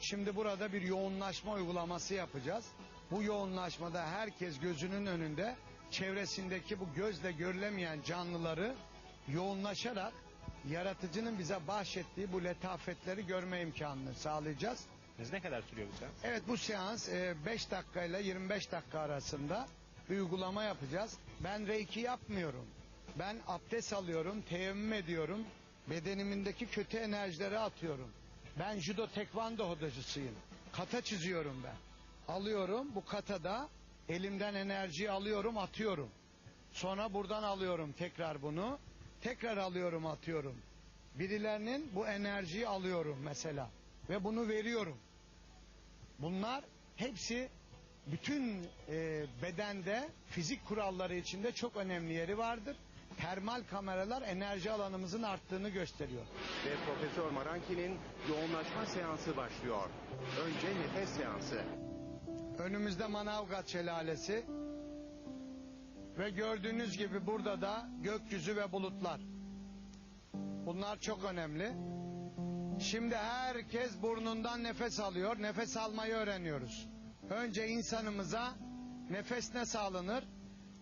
Şimdi burada bir yoğunlaşma uygulaması yapacağız. Bu yoğunlaşmada herkes gözünün önünde çevresindeki bu gözle görülemeyen canlıları yoğunlaşarak yaratıcının bize bahşettiği bu letafetleri görme imkanını sağlayacağız. Biz ne kadar sürüyor bu seans? Evet bu seans 5 dakika ile 25 dakika arasında bir uygulama yapacağız. Ben reiki yapmıyorum. Ben abdest alıyorum, teyemmüm ediyorum. Bedenimindeki kötü enerjileri atıyorum. Ben judo tekvando hocasıyım. Kata çiziyorum ben. Alıyorum bu katada elimden enerjiyi alıyorum atıyorum. Sonra buradan alıyorum tekrar bunu. Tekrar alıyorum atıyorum. Birilerinin bu enerjiyi alıyorum mesela. Ve bunu veriyorum. Bunlar hepsi bütün e, bedende fizik kuralları içinde çok önemli yeri vardır. Termal kameralar enerji alanımızın arttığını gösteriyor. Ve Profesör Maranki'nin yoğunlaşma seansı başlıyor. Önce nefes seansı. Önümüzde Manavgat Şelalesi ve gördüğünüz gibi burada da gökyüzü ve bulutlar. Bunlar çok önemli. Şimdi herkes burnundan nefes alıyor. Nefes almayı öğreniyoruz. Önce insanımıza nefes nasıl alınır?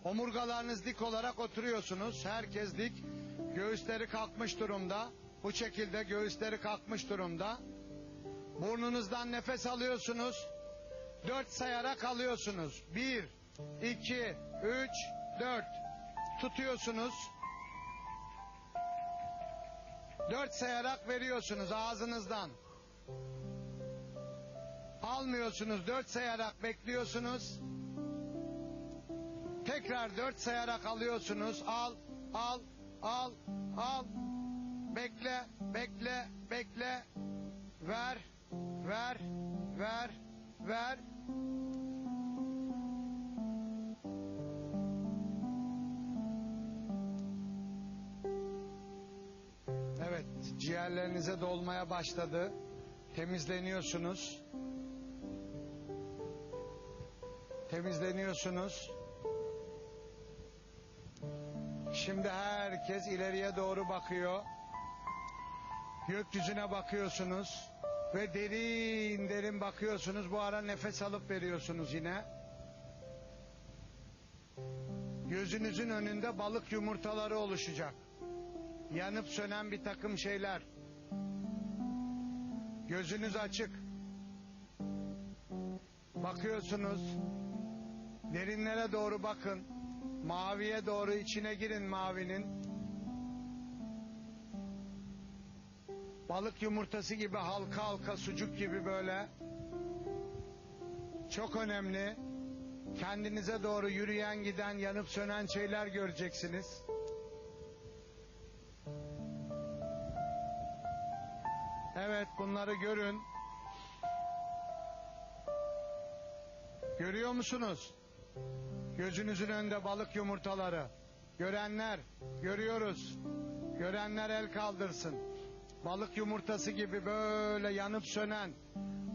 Omurgalarınız dik olarak oturuyorsunuz. Herkes dik. Göğüsleri kalkmış durumda. Bu şekilde göğüsleri kalkmış durumda. Burnunuzdan nefes alıyorsunuz. Dört sayarak alıyorsunuz. Bir, iki, üç, dört. Tutuyorsunuz. Dört sayarak veriyorsunuz ağzınızdan. Almıyorsunuz. Dört sayarak bekliyorsunuz. Tekrar dört sayarak alıyorsunuz. Al, al, al, al. Bekle, bekle, bekle. Ver, ver, ver, ver. Evet, ciğerlerinize dolmaya başladı. Temizleniyorsunuz. Temizleniyorsunuz. Şimdi herkes ileriye doğru bakıyor. Gökyüzüne bakıyorsunuz ve derin derin bakıyorsunuz. Bu ara nefes alıp veriyorsunuz yine. Gözünüzün önünde balık yumurtaları oluşacak. Yanıp sönen bir takım şeyler. Gözünüz açık. Bakıyorsunuz. Derinlere doğru bakın. Maviye doğru içine girin mavinin. Balık yumurtası gibi halka halka sucuk gibi böyle. Çok önemli. Kendinize doğru yürüyen giden yanıp sönen şeyler göreceksiniz. Evet bunları görün. Görüyor musunuz? Gözünüzün önünde balık yumurtaları. Görenler görüyoruz. Görenler el kaldırsın. Balık yumurtası gibi böyle yanıp sönen.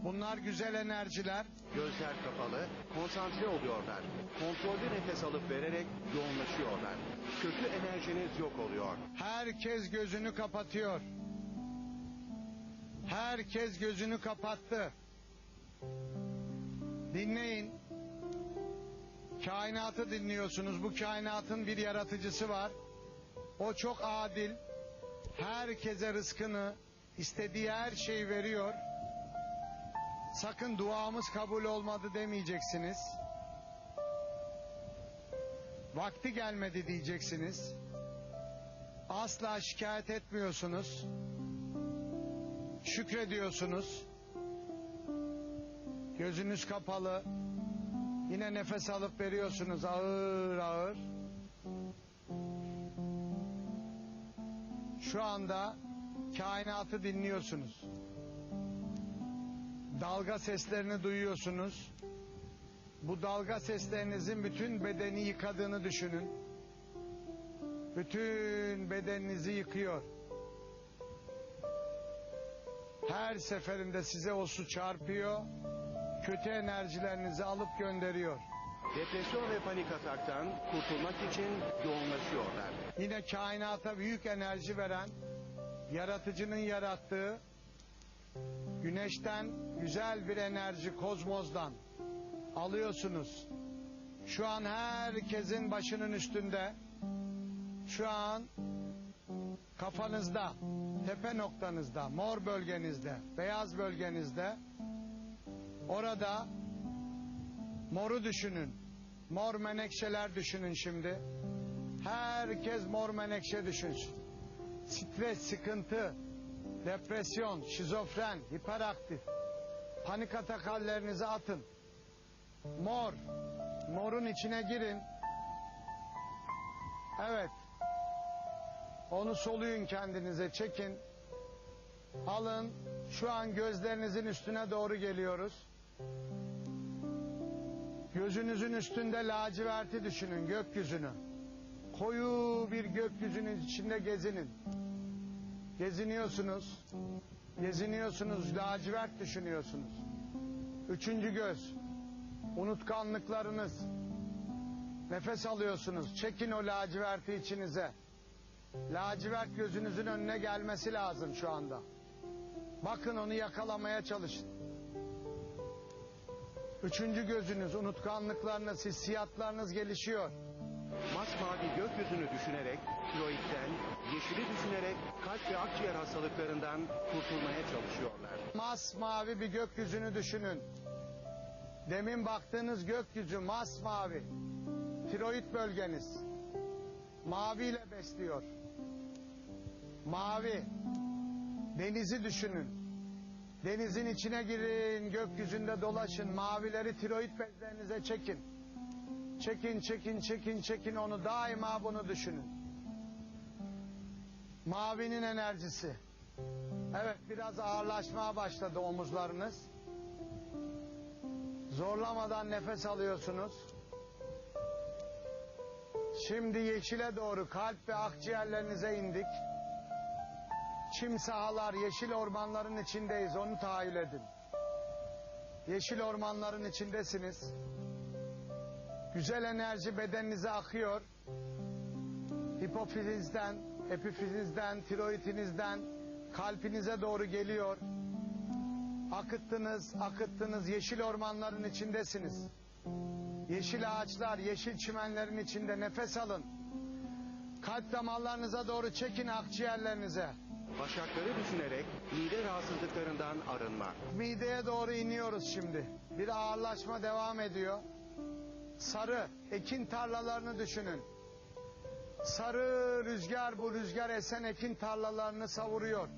Bunlar güzel enerjiler. Gözler kapalı, konsantre oluyorlar. Kontrollü nefes alıp vererek yoğunlaşıyorlar. Kötü enerjiniz yok oluyor. Herkes gözünü kapatıyor. Herkes gözünü kapattı. Dinleyin. Kainatı dinliyorsunuz. Bu kainatın bir yaratıcısı var. O çok adil. Herkese rızkını, istediği her şeyi veriyor. Sakın duamız kabul olmadı demeyeceksiniz. Vakti gelmedi diyeceksiniz. Asla şikayet etmiyorsunuz. Şükrediyorsunuz. Gözünüz kapalı. Yine nefes alıp veriyorsunuz ağır ağır. Şu anda kainatı dinliyorsunuz. Dalga seslerini duyuyorsunuz. Bu dalga seslerinizin bütün bedeni yıkadığını düşünün. Bütün bedeninizi yıkıyor. Her seferinde size o su çarpıyor. Kötü enerjilerinizi alıp gönderiyor. Depresyon ve panik ataktan kurtulmak için yoğunlaşıyorlar. Yine kainata büyük enerji veren, yaratıcının yarattığı Güneşten güzel bir enerji kozmozdan alıyorsunuz. Şu an herkesin başının üstünde. Şu an kafanızda, tepe noktanızda, mor bölgenizde, beyaz bölgenizde. Orada moru düşünün. Mor menekşeler düşünün şimdi. Herkes mor menekşe düşünsün. Stres, sıkıntı, depresyon, şizofren, hiperaktif. Panik atak hallerinizi atın. Mor. Morun içine girin. Evet. Onu soluyun kendinize, çekin. Alın. Şu an gözlerinizin üstüne doğru geliyoruz. Gözünüzün üstünde laciverti düşünün, gökyüzünü. Koyu bir gökyüzünün içinde gezinin. Geziniyorsunuz. Geziniyorsunuz, lacivert düşünüyorsunuz. Üçüncü göz. Unutkanlıklarınız. Nefes alıyorsunuz. Çekin o laciverti içinize. Lacivert gözünüzün önüne gelmesi lazım şu anda. Bakın onu yakalamaya çalışın. Üçüncü gözünüz, unutkanlıklarınız, hissiyatlarınız gelişiyor. Masmavi gökyüzünü düşünerek, tiroidden, yeşili düşünerek kalp ve akciğer hastalıklarından kurtulmaya çalışıyorlar. Masmavi bir gökyüzünü düşünün. Demin baktığınız gökyüzü masmavi. Tiroid bölgeniz. Maviyle besliyor. Mavi. Denizi düşünün. Denizin içine girin, gökyüzünde dolaşın. Mavileri tiroid bezlerinize çekin. Çekin, çekin, çekin, çekin onu. Daima bunu düşünün. Mavinin enerjisi. Evet biraz ağırlaşmaya başladı omuzlarınız. Zorlamadan nefes alıyorsunuz. Şimdi yeşile doğru kalp ve akciğerlerinize indik. Çim sahalar, yeşil ormanların içindeyiz. Onu tahayyül edin. Yeşil ormanların içindesiniz. Güzel enerji bedeninize akıyor. Hipofizizden, epifizizden, tiroidinizden kalbinize doğru geliyor. Akıttınız, akıttınız. Yeşil ormanların içindesiniz. Yeşil ağaçlar, yeşil çimenlerin içinde nefes alın. Kalp damarlarınıza doğru çekin akciğerlerinize. Başakları düşünerek mide rahatsızlıklarından arınma. Mideye doğru iniyoruz şimdi. Bir ağırlaşma devam ediyor. Sarı, ekin tarlalarını düşünün. Sarı rüzgar bu rüzgar esen ekin tarlalarını savuruyor.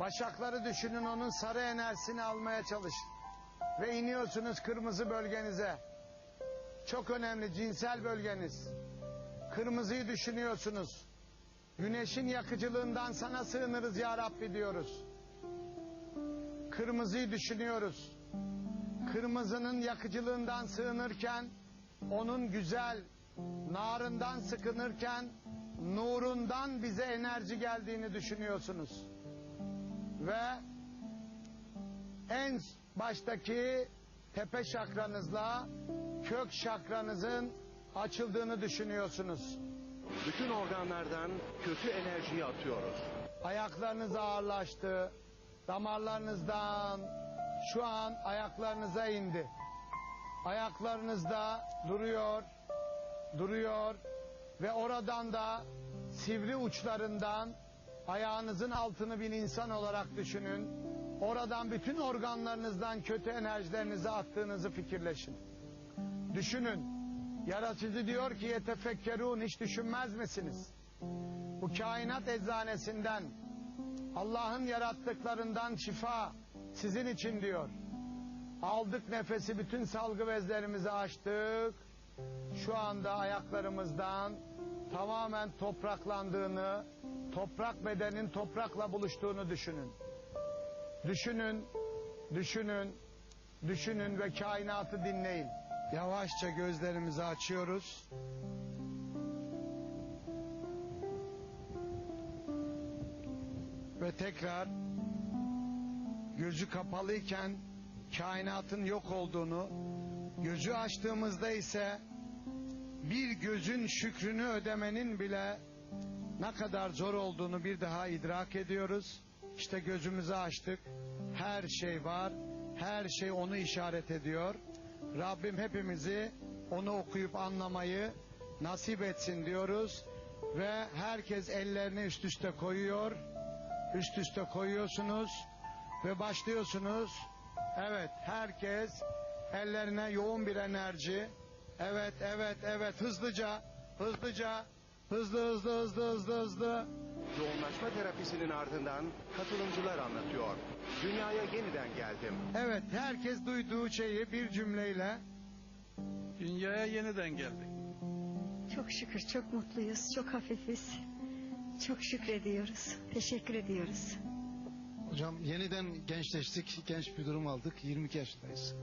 Başakları düşünün onun sarı enerjisini almaya çalışın. Ve iniyorsunuz kırmızı bölgenize. Çok önemli cinsel bölgeniz. Kırmızıyı düşünüyorsunuz. Güneşin yakıcılığından sana sığınırız ya Rabbi diyoruz. Kırmızıyı düşünüyoruz. Kırmızının yakıcılığından sığınırken, onun güzel narından sıkınırken, nurundan bize enerji geldiğini düşünüyorsunuz. Ve en baştaki tepe şakranızla kök şakranızın açıldığını düşünüyorsunuz. Bütün organlardan kötü enerjiyi atıyoruz. Ayaklarınız ağırlaştı. Damarlarınızdan şu an ayaklarınıza indi. Ayaklarınızda duruyor, duruyor ve oradan da sivri uçlarından ayağınızın altını bir insan olarak düşünün. Oradan bütün organlarınızdan kötü enerjilerinizi attığınızı fikirleşin. Düşünün. Yaratıcı diyor ki yetefekkerun hiç düşünmez misiniz? Bu kainat eczanesinden Allah'ın yarattıklarından şifa sizin için diyor. Aldık nefesi bütün salgı bezlerimizi açtık. Şu anda ayaklarımızdan tamamen topraklandığını, toprak bedenin toprakla buluştuğunu düşünün. Düşünün, düşünün, düşünün ve kainatı dinleyin. Yavaşça gözlerimizi açıyoruz. Ve tekrar gözü kapalıyken kainatın yok olduğunu, gözü açtığımızda ise bir gözün şükrünü ödemenin bile ne kadar zor olduğunu bir daha idrak ediyoruz. İşte gözümüzü açtık. Her şey var. Her şey onu işaret ediyor. Rabbim hepimizi onu okuyup anlamayı nasip etsin diyoruz. Ve herkes ellerini üst üste koyuyor. Üst üste koyuyorsunuz ve başlıyorsunuz. Evet herkes ellerine yoğun bir enerji. Evet evet evet hızlıca hızlıca hızlı hızlı hızlı hızlı hızlı. Yoğunlaşma terapisinin ardından katılımcılar anlatıyor. Dünyaya yeniden geldim. Evet herkes duyduğu şeyi bir cümleyle Dünyaya yeniden geldik. Çok şükür çok mutluyuz, çok hafifiz. Çok şükrediyoruz, teşekkür ediyoruz. Hocam yeniden gençleştik, genç bir durum aldık. 22 yaşındayız.